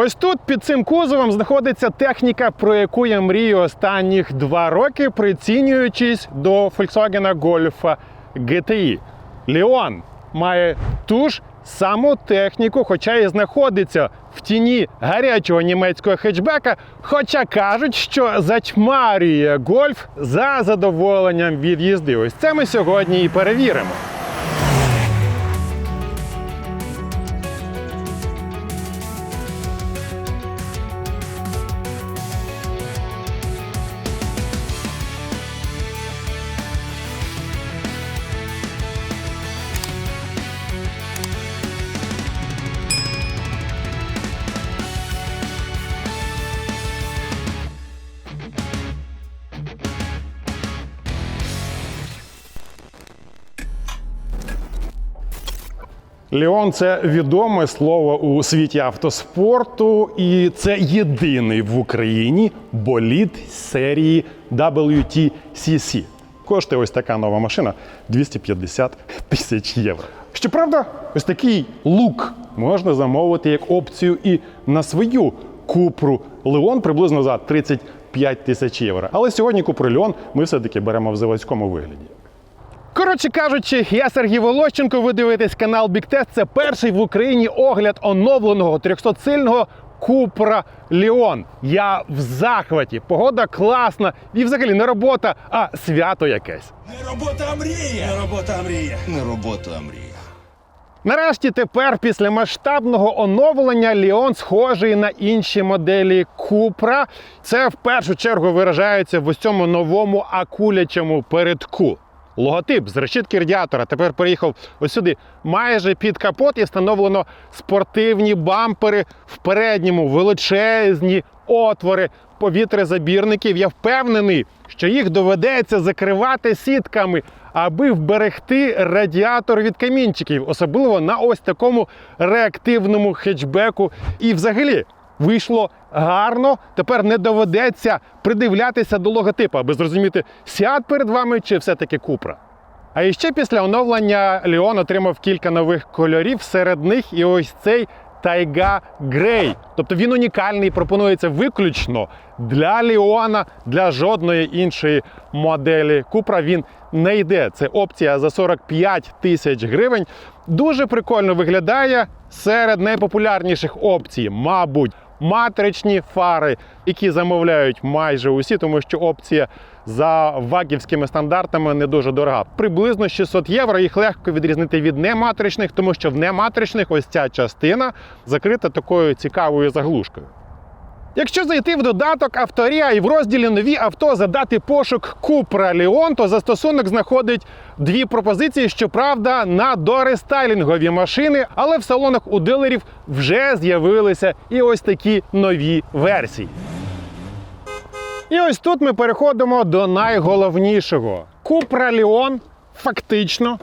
Ось тут під цим кузовом знаходиться техніка, про яку я мрію останніх два роки, прицінюючись до Volkswagen Golf GTI. Leon має ту ж саму техніку, хоча і знаходиться в тіні гарячого німецького хетчбека. Хоча кажуть, що затьмарює гольф за задоволенням від їзди. Ось це ми сьогодні і перевіримо. Леон це відоме слово у світі автоспорту, і це єдиний в Україні болід серії WTCC. Коштує ось така нова машина 250 тисяч євро. Щоправда, ось такий лук можна замовити як опцію і на свою купру Леон приблизно за 35 тисяч євро. Але сьогодні купру Леон ми все-таки беремо в заводському вигляді. Коротше кажучи, я Сергій Волощенко. Ви дивитесь канал Big Test. Це перший в Україні огляд оновленого 300-сильного Купра Ліон. Я в захваті. Погода класна і взагалі не робота, а свято якесь. Не робота, а мрія! Не робота, а мрія! Не робота, а мрія. Нарешті тепер, після масштабного оновлення, Ліон схожий на інші моделі Купра. Це в першу чергу виражається в ось цьому новому акулячому передку. Логотип з решітки радіатора тепер переїхав ось сюди, майже під капот і встановлено спортивні бампери в передньому величезні отвори повітрязабірників. Я впевнений, що їх доведеться закривати сітками, аби вберегти радіатор від камінчиків, особливо на ось такому реактивному хетчбеку. І взагалі вийшло гарно. Тепер не доведеться придивлятися до логотипа, аби зрозуміти, сяд перед вами чи все-таки купра. А іще після оновлення Ліон отримав кілька нових кольорів. Серед них і ось цей Тайга Грей. Тобто він унікальний, пропонується виключно для Ліона, для жодної іншої моделі Купра він не йде. Це опція за 45 тисяч гривень. Дуже прикольно виглядає серед найпопулярніших опцій, мабуть. Матричні фари, які замовляють майже усі, тому що опція за ваківськими стандартами не дуже дорога. Приблизно 600 євро. Їх легко відрізнити від нематричних, тому що в нематричних ось ця частина закрита такою цікавою заглушкою. Якщо зайти в додаток Авторія і в розділі Нові авто задати пошук Купра Ліон, то застосунок знаходить дві пропозиції, щоправда, на дорестайлінгові машини, але в салонах у дилерів вже з'явилися і ось такі нові версії. І ось тут ми переходимо до найголовнішого. Купра Ліон фактично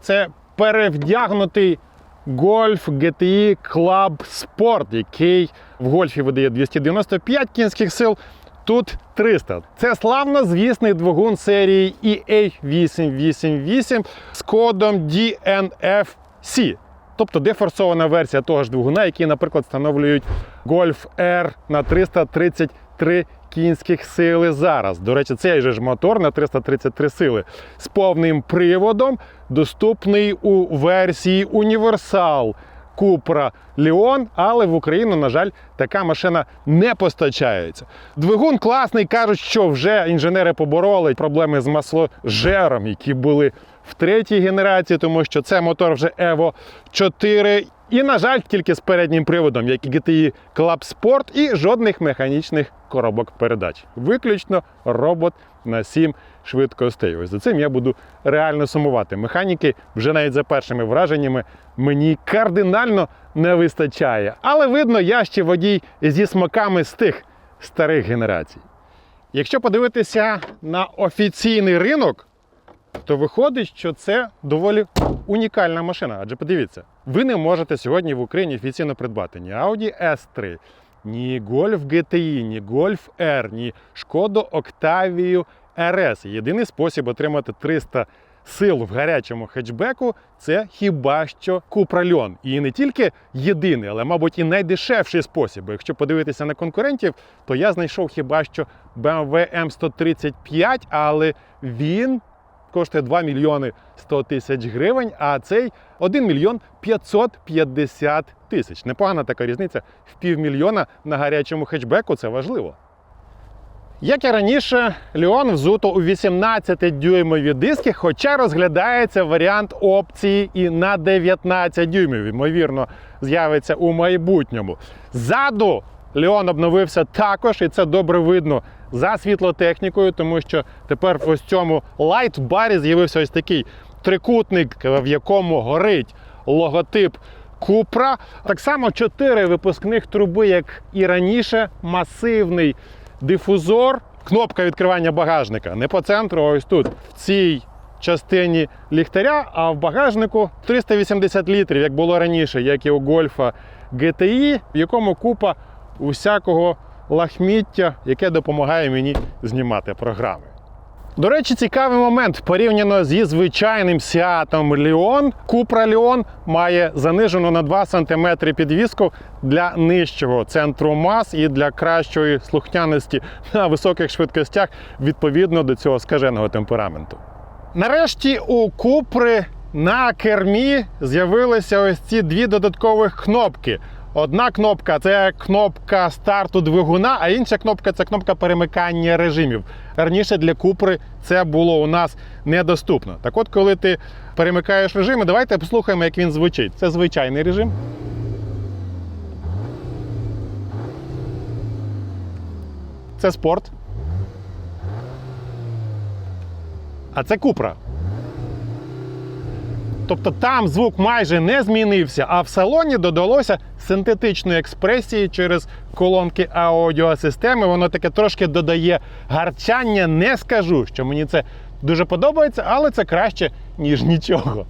це перевдягнутий Golf GTI Club Sport, який в гольфі видає 295 кінських сил. Тут 300. Це славно звісний двигун серії EA888 з кодом DNFC. Тобто дефорсована версія того ж двигуна, який, наприклад, встановлюють Golf R на 333 кінських сили зараз. До речі, цей же ж мотор на 333 сили з повним приводом, доступний у версії Універсал Купра Ліон, але в Україну, на жаль, така машина не постачається. Двигун класний, кажуть, що вже інженери побороли проблеми з масложером, які були в третій генерації, тому що це мотор вже Evo 4. І, на жаль, тільки з переднім приводом, як і GTI Club Sport, і жодних механічних коробок передач. Виключно робот на 7 швидкостей. Ось за цим я буду реально сумувати. Механіки вже навіть за першими враженнями мені кардинально не вистачає. Але видно, я ще водій зі смаками з тих старих генерацій. Якщо подивитися на офіційний ринок, то виходить, що це доволі унікальна машина. Адже подивіться, ви не можете сьогодні в Україні офіційно придбати ні Audi S3, ні Golf GTI, ні Golf R, ні Шкоду Octavia RS. Єдиний спосіб отримати 300 сил в гарячому хетчбеку це хіба що Leon. І не тільки єдиний, але, мабуть, і найдешевший спосіб. Якщо подивитися на конкурентів, то я знайшов хіба що BMW M135, але він коштує 2 мільйони 100 тисяч гривень, а цей 1 мільйон 550 тисяч. Непогана така різниця в півмільйона на гарячому хетчбеку, це важливо. Як і раніше, Леон взуто у 18-дюймові диски, хоча розглядається варіант опції і на 19 дюймів, ймовірно, з'явиться у майбутньому. Ззаду Леон обновився також, і це добре видно за світлотехнікою, тому що тепер в ось цьому лайт-барі з'явився ось такий трикутник, в якому горить логотип Купра. Так само чотири випускних труби, як і раніше, масивний дифузор, кнопка відкривання багажника. Не по центру, а ось тут, в цій частині ліхтаря, а в багажнику 380 літрів, як було раніше, як і у Гольфа GTI, в якому купа усякого лахміття, яке допомагає мені знімати програми. До речі, цікавий момент порівняно зі звичайним Сіатом Ліон. Купра Ліон має занижену на 2 см підвіску для нижчого центру мас і для кращої слухняності на високих швидкостях відповідно до цього скаженого темпераменту. Нарешті у Купри на кермі з'явилися ось ці дві додаткових кнопки. Одна кнопка це кнопка старту двигуна, а інша кнопка це кнопка перемикання режимів. Раніше для Купри це було у нас недоступно. Так от, коли ти перемикаєш режими, давайте послухаємо, як він звучить. Це звичайний режим. Це спорт. А це Купра. Тобто там звук майже не змінився, а в салоні додалося синтетичної експресії через колонки аудіосистеми. Воно таке трошки додає гарчання. Не скажу, що мені це дуже подобається, але це краще, ніж нічого.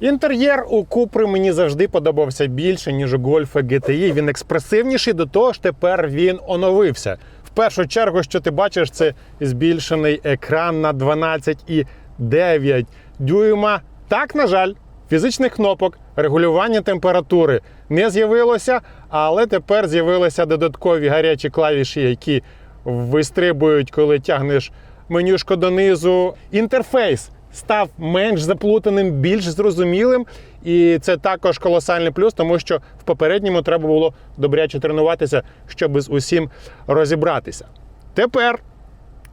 Інтер'єр у Купри мені завжди подобався більше, ніж у Гольфа GTI. Він експресивніший, до того ж тепер він оновився. В першу чергу, що ти бачиш, це збільшений екран на 12,9 дюйма. Так, на жаль, фізичних кнопок, регулювання температури не з'явилося, але тепер з'явилися додаткові гарячі клавіші, які вистрибують, коли тягнеш менюшко донизу. Інтерфейс став менш заплутаним, більш зрозумілим. І це також колосальний плюс, тому що в попередньому треба було добряче тренуватися, щоб з усім розібратися. Тепер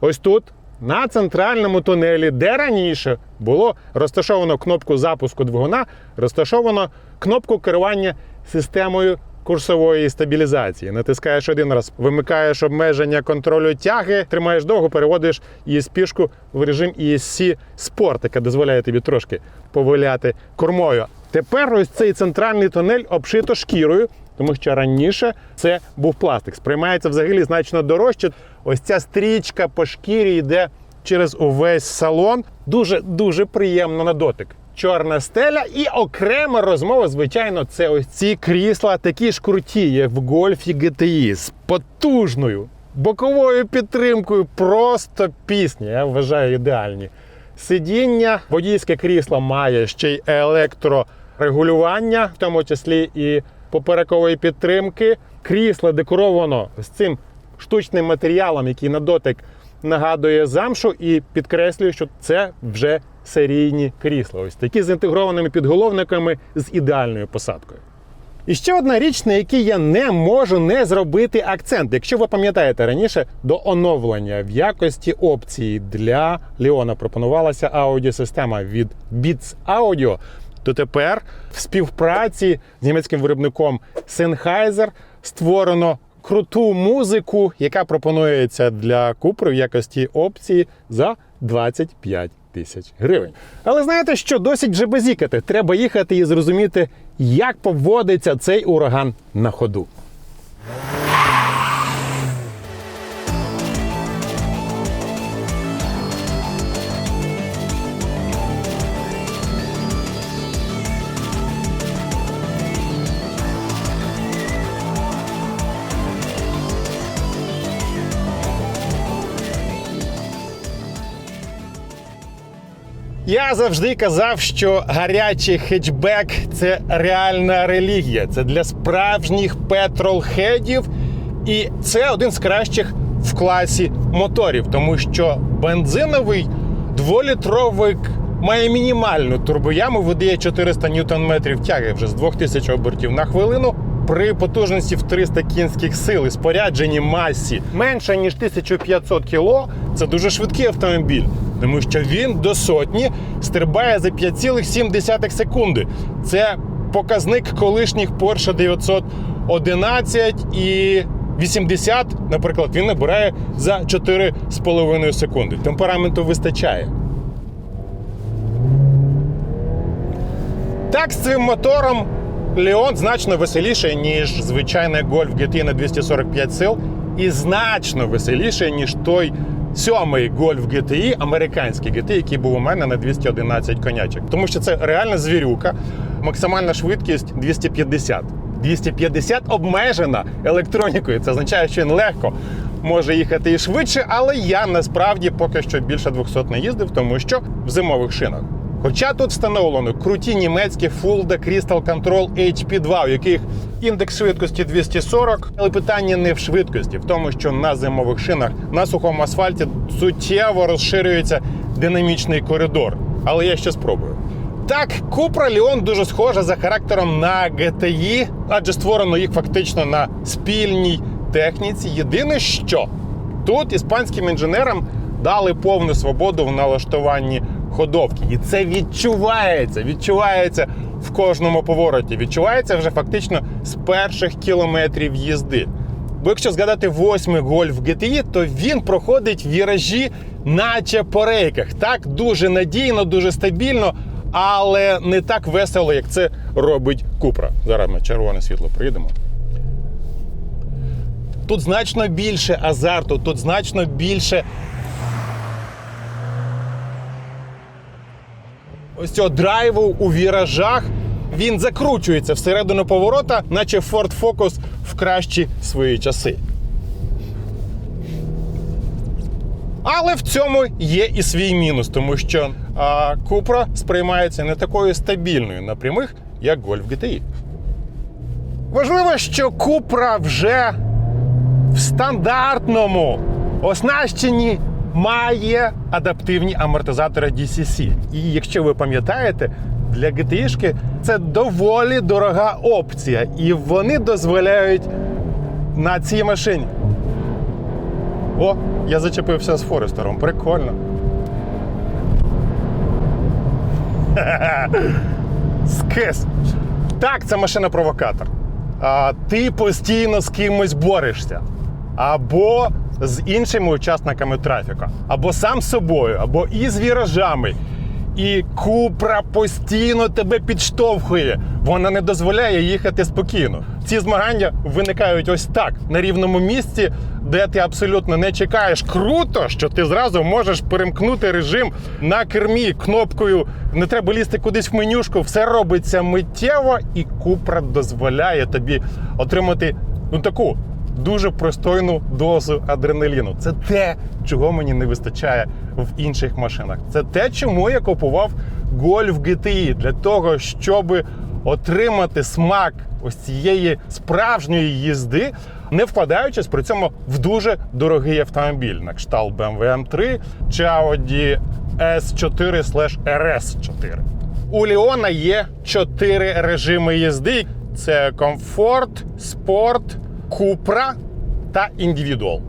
ось тут, на центральному тунелі, де раніше було розташовано кнопку запуску двигуна, розташовано кнопку керування системою курсової стабілізації. Натискаєш один раз, вимикаєш обмеження контролю тяги, тримаєш довго, переводиш її спішку в режим ESC Sport, яке дозволяє тобі трошки повиляти кормою. Тепер ось цей центральний тунель обшито шкірою, тому що раніше це був пластик. Сприймається взагалі значно дорожче. Ось ця стрічка по шкірі йде через увесь салон. Дуже дуже приємно на дотик. Чорна стеля і окрема розмова, звичайно, це ось ці крісла, такі ж круті, як в гольфі GTI, з потужною боковою підтримкою. Просто пісня. Я вважаю ідеальні. Сидіння, водійське крісло має ще й електрорегулювання, в тому числі і поперекової підтримки. Крісло декоровано з цим штучним матеріалом, який на дотик нагадує замшу, і підкреслюю, що це вже серійні крісла. Ось такі з інтегрованими підголовниками з ідеальною посадкою. І ще одна річ, на якій я не можу не зробити акцент. Якщо ви пам'ятаєте раніше, до оновлення в якості опції для Леона пропонувалася аудіосистема від Beats Audio, то тепер в співпраці з німецьким виробником Sennheiser створено круту музику, яка пропонується для Купри в якості опції за 25 тисяч гривень. Але знаєте, що досить вже базікати. Треба їхати і зрозуміти, як поводиться цей ураган на ходу. Я завжди казав, що гарячий хетчбек це реальна релігія. Це для справжніх петролхедів, і це один з кращих в класі моторів, тому що бензиновий дволітровик має мінімальну турбояму, видає 400 ньютон-метрів тяги вже з 2000 обертів на хвилину. При потужності в 300 кінських сил і спорядженні масі менше ніж 1500 кіло. Це дуже швидкий автомобіль, тому що він до сотні стрибає за 5,7 секунди. Це показник колишніх Porsche 911 і 80, наприклад, він набирає за 4,5 секунди. Темпераменту вистачає. Так, з цим мотором Леон значно веселіший, ніж звичайний Golf GTI на 245 сил, і значно веселіший, ніж той сьомий Golf GTI, американський GTI, який був у мене на 211 конячок. Тому що це реальна звірюка, максимальна швидкість 250. 250 обмежена електронікою. Це означає, що він легко може їхати і швидше, але я насправді поки що більше 200 не їздив, тому що в зимових шинах. Хоча тут встановлено круті німецькі Fulda Crystal Control HP2, у яких індекс швидкості 240, але питання не в швидкості, в тому, що на зимових шинах на сухому асфальті суттєво розширюється динамічний коридор. Але я ще спробую. Так, Купра Ліон дуже схожа за характером на GTI, адже створено їх фактично на спільній техніці. Єдине, що тут іспанським інженерам дали повну свободу в налаштуванні ходовки. І це відчувається, відчувається в кожному повороті. Відчувається вже фактично з перших кілометрів їзди. Бо якщо згадати восьмий гольф GTI, то він проходить віражі, наче по рейках. Так дуже надійно, дуже стабільно, але не так весело, як це робить Купра. Зараз ми червоне світло приїдемо. Тут значно більше азарту, тут значно більше ось цього драйву у віражах. Він закручується всередину поворота, наче Ford Focus в кращі свої часи. Але в цьому є і свій мінус, тому що а, Купра сприймається не такою стабільною на прямих, як Golf GTI. Важливо, що Купра вже в стандартному оснащенні має адаптивні амортизатори DCC. І якщо ви пам'ятаєте, для GTI це доволі дорога опція, і вони дозволяють на цій машині. О, я зачепився з Форестером. Прикольно. Скис. Так, це машина-провокатор. А, ти постійно з кимось борешся. Або з іншими учасниками трафіка, або сам собою, або із віражами. І Купра постійно тебе підштовхує. Вона не дозволяє їхати спокійно. Ці змагання виникають ось так на рівному місці, де ти абсолютно не чекаєш. Круто, що ти зразу можеш перемкнути режим на кермі кнопкою. Не треба лізти кудись в менюшку. Все робиться миттєво, і Купра дозволяє тобі отримати ну таку дуже простойну дозу адреналіну. Це те, чого мені не вистачає в інших машинах. Це те, чому я купував Golf GTI, для того, щоб отримати смак ось цієї справжньої їзди, не вкладаючись при цьому в дуже дорогий автомобіль на кшталт BMW M3 чи Audi S4 RS4. У Ліона є чотири режими їзди: це комфорт, спорт, купра та індивідуал.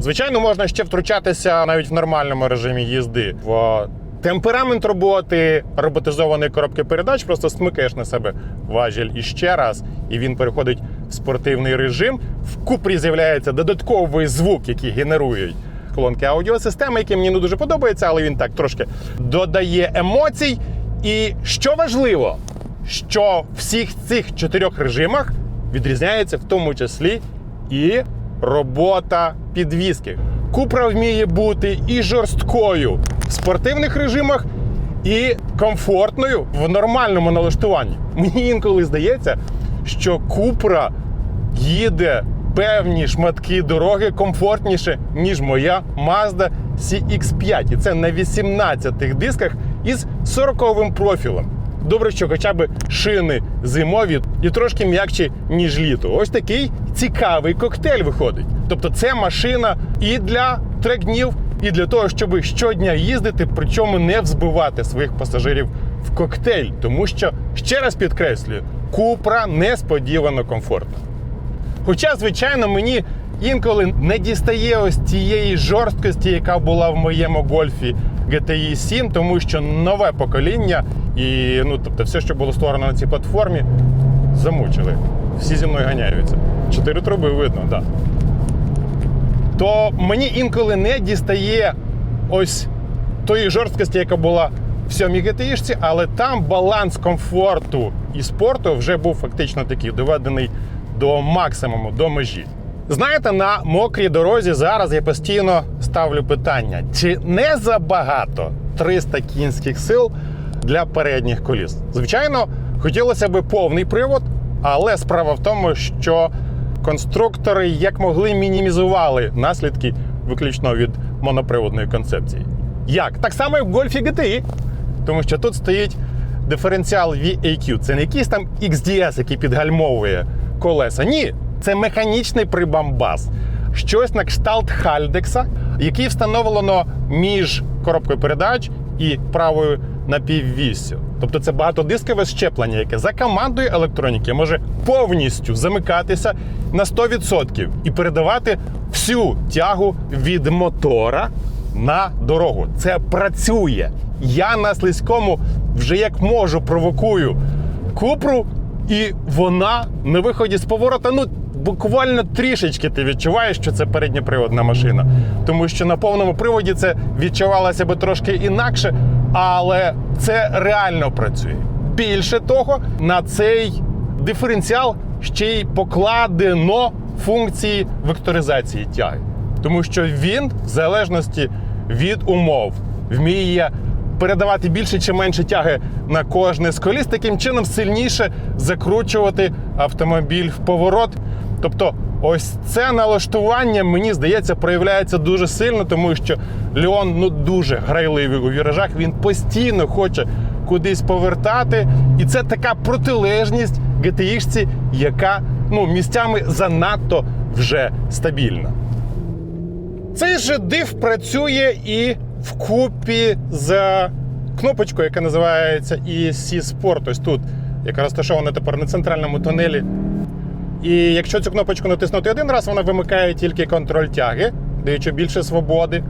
Звичайно, можна ще втручатися навіть в нормальному режимі їзди. В темперамент роботи роботизованої коробки передач, просто смикаєш на себе важіль іще раз, і він переходить в спортивний режим. В купрі з'являється додатковий звук, який генерують колонки аудіосистеми, який мені не дуже подобається, але він так трошки додає емоцій. І що важливо, що в всіх цих чотирьох режимах відрізняється в тому числі і робота підвіски. Купра вміє бути і жорсткою в спортивних режимах, і комфортною в нормальному налаштуванні. Мені інколи здається, що Купра їде певні шматки дороги комфортніше, ніж моя Mazda CX5. І це на 18 дисках із 40-м профілем. Добре, що хоча б шини зимові і трошки м'якші, ніж літо. Ось такий цікавий коктейль виходить. Тобто, це машина і для трек-днів, і для того, щоб щодня їздити, причому не взбивати своїх пасажирів в коктейль. Тому що, ще раз підкреслюю, Купра несподівано комфортна. Хоча, звичайно, мені інколи не дістає ось цієї жорсткості, яка була в моєму гольфі GTI 7, тому що нове покоління і ну, тобто, все, що було створено на цій платформі, замучили. Всі зі мною ганяються. Чотири труби видно, так. Да. То мені інколи не дістає ось тої жорсткості, яка була в сьомій GTI, але там баланс комфорту і спорту вже був фактично такий доведений до максимуму, до межі. Знаєте, на мокрій дорозі зараз я постійно ставлю питання: чи не забагато 300 кінських сил для передніх коліс? Звичайно, хотілося б повний привод, але справа в тому, що конструктори як могли мінімізували наслідки виключно від моноприводної концепції. Як? Так само і в Golf GTI. Тому що тут стоїть диференціал VAQ. Це не якийсь там XDS, який підгальмовує колеса. Ні, це механічний прибамбас. Щось на кшталт Хальдекса, який встановлено між коробкою передач і правою напіввіссю. Тобто це багатодискове щеплення, яке за командою електроніки може повністю замикатися на 100% і передавати всю тягу від мотора на дорогу. Це працює. Я на слизькому вже як можу провокую купру, і вона на виході з поворота, ну буквально трішечки ти відчуваєш, що це передньоприводна машина. Тому що на повному приводі це відчувалося би трошки інакше, але це реально працює. Більше того, на цей диференціал ще й покладено функції векторизації тяги. Тому що він, в залежності від умов, вміє передавати більше чи менше тяги на кожне з коліс, таким чином сильніше закручувати автомобіль в поворот. Тобто, ось це налаштування, мені здається, проявляється дуже сильно, тому що Леон ну дуже грайливий у віражах. Він постійно хоче кудись повертати, і це така протилежність GTI-шці, яка ну місцями занадто вже стабільна. Цей же див працює і вкупі з кнопочкою, яка називається ESC Sport. Ось тут, яка розташована тепер на центральному тунелі. І якщо цю кнопочку натиснути один раз, вона вимикає тільки контроль тяги, даючи більше свободи.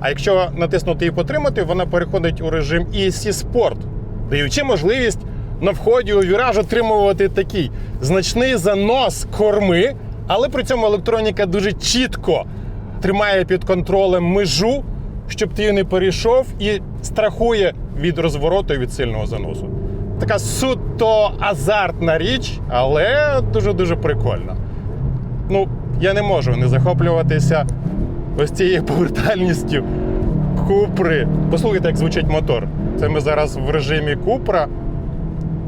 А якщо натиснути і потримати, вона переходить у режим ESC Sport, даючи можливість на вході у віраж отримувати такий значний занос корми, але при цьому електроніка дуже чітко тримає під контролем межу, щоб ти не перейшов, і страхує від розвороту і від сильного заносу. Така суто азартна річ, але дуже-дуже прикольна. Ну, я не можу не захоплюватися ось цією повертальністю Купри. Послухайте, як звучить мотор. Це ми зараз в режимі Купра.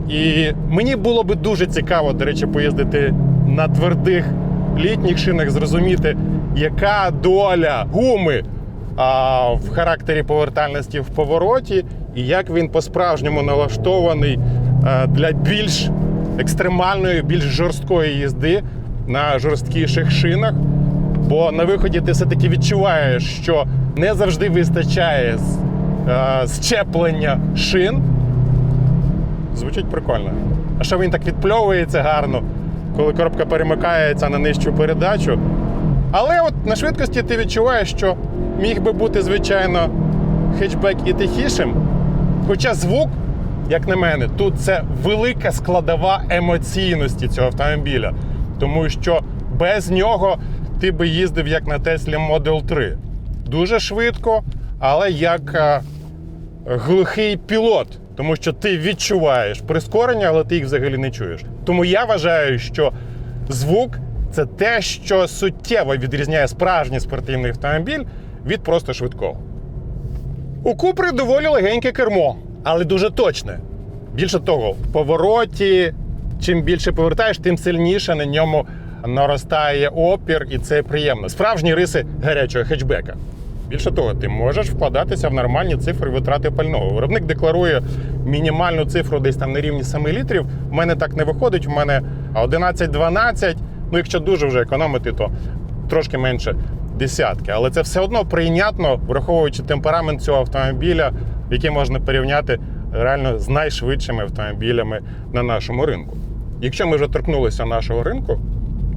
І мені було би дуже цікаво, до речі, поїздити на твердих літніх шинах, зрозуміти, яка доля гуми а, в характері повертальності в повороті, і як він по-справжньому налаштований а, для більш екстремальної, більш жорсткої їзди на жорсткіших шинах. Бо на виході ти все-таки відчуваєш, що не завжди вистачає е, щеплення шин. Звучить прикольно. А що він так відпльовується гарно, коли коробка перемикається на нижчу передачу. Але от на швидкості ти відчуваєш, що міг би бути, звичайно, хетчбек і тихішим. Хоча звук, як на мене, тут це велика складова емоційності цього автомобіля. Тому що без нього ти би їздив як на Tesla Model 3. Дуже швидко, але як е, глухий пілот, тому що ти відчуваєш прискорення, але ти їх взагалі не чуєш. Тому я вважаю, що звук це те, що суттєво відрізняє справжній спортивний автомобіль від просто швидкого. У Купри доволі легеньке кермо, але дуже точне. Більше того, в повороті, чим більше повертаєш, тим сильніше на ньому наростає опір, і це приємно. Справжні риси гарячого хетчбека. Більше того, ти можеш вкладатися в нормальні цифри витрати пального. Виробник декларує мінімальну цифру десь там на рівні 7 літрів. У мене так не виходить, у мене 11-12. Ну, якщо дуже вже економити, то трошки менше десятки. Але це все одно прийнятно, враховуючи темперамент цього автомобіля, який можна порівняти реально з найшвидшими автомобілями на нашому ринку. Якщо ми вже торкнулися нашого ринку,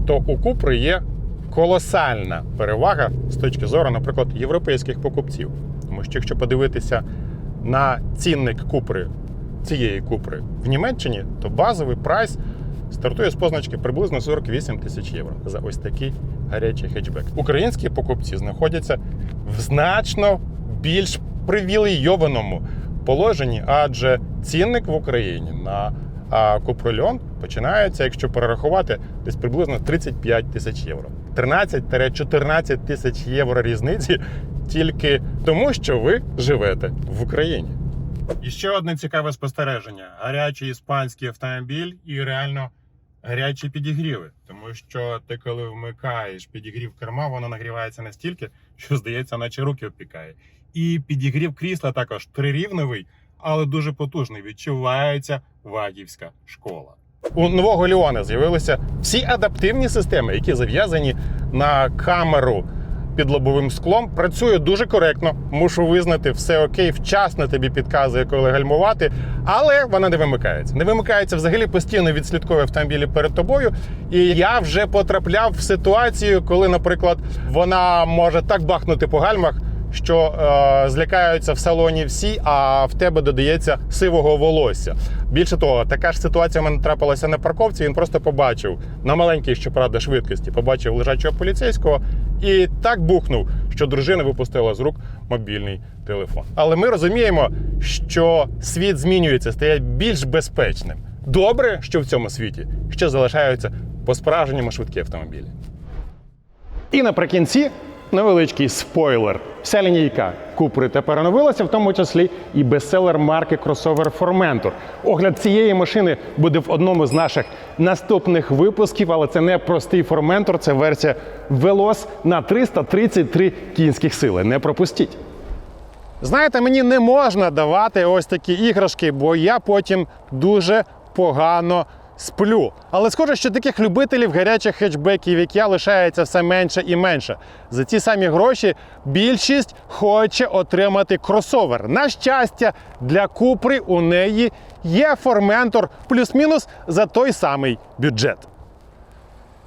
то у Купри є колосальна перевага з точки зору, наприклад, європейських покупців. Тому що якщо подивитися на цінник Купри цієї Купри в Німеччині, то базовий прайс стартує з позначки приблизно 48 тисяч євро за ось такий гарячий хетчбек. Українські покупці знаходяться в значно більш привілейованому положенні, адже цінник в Україні на Купрольон починається, якщо перерахувати, десь приблизно 35 тисяч євро. 13-14 тисяч євро різниці тільки тому, що ви живете в Україні. І ще одне цікаве спостереження: гарячий іспанський автомобіль і реально гарячі підігріви. Тому що ти, коли вмикаєш підігрів керма, воно нагрівається настільки, що здається, наче руки обпікає. І підігрів крісла також трирівневий, але дуже потужний. Відчувається вагівська школа. У нового Ліона з'явилися всі адаптивні системи, які зав'язані на камеру під лобовим склом. Працює дуже коректно. Мушу визнати, все окей, вчасно тобі підказує, коли гальмувати, але вона не вимикається. Не вимикається взагалі постійно відслідковує автомобілі перед тобою. І я вже потрапляв в ситуацію, коли, наприклад, вона може так бахнути по гальмах. Що е, злякаються в салоні всі, а в тебе додається сивого волосся. Більше того, така ж ситуація в мене трапилася на парковці. Він просто побачив на маленькій, щоправда, швидкості, побачив лежачого поліцейського і так бухнув, що дружина випустила з рук мобільний телефон. Але ми розуміємо, що світ змінюється, стає більш безпечним. Добре, що в цьому світі ще залишаються по-справжньому швидкі автомобілі. І наприкінці невеличкий спойлер. Вся лінійка Купри тепер оновилася, в тому числі і бестселер марки кросовер Formentor. Огляд цієї машини буде в одному з наших наступних випусків, але це не простий Formentor, це версія Veloz на 333 кінських сили. Не пропустіть. Знаєте, мені не можна давати ось такі іграшки, бо я потім дуже погано сплю. Але схоже, що таких любителів гарячих хетчбеків, як я, лишається все менше і менше. За ті самі гроші більшість хоче отримати кросовер. На щастя, для Купри у неї є форментор плюс-мінус за той самий бюджет.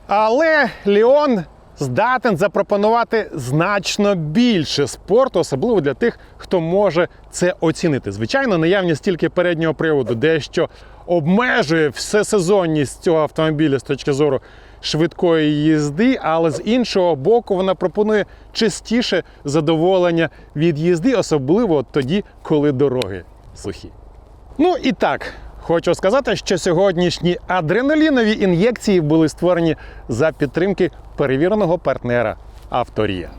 Але Ліон здатен запропонувати значно більше спорту, особливо для тих, хто може це оцінити. Звичайно, наявність тільки переднього приводу дещо обмежує всесезонність цього автомобіля з точки зору швидкої їзди, але з іншого боку, вона пропонує частіше задоволення від їзди, особливо тоді, коли дороги сухі. Ну і так, хочу сказати, що сьогоднішні адреналінові ін'єкції були створені за підтримки перевіреного партнера Авторія.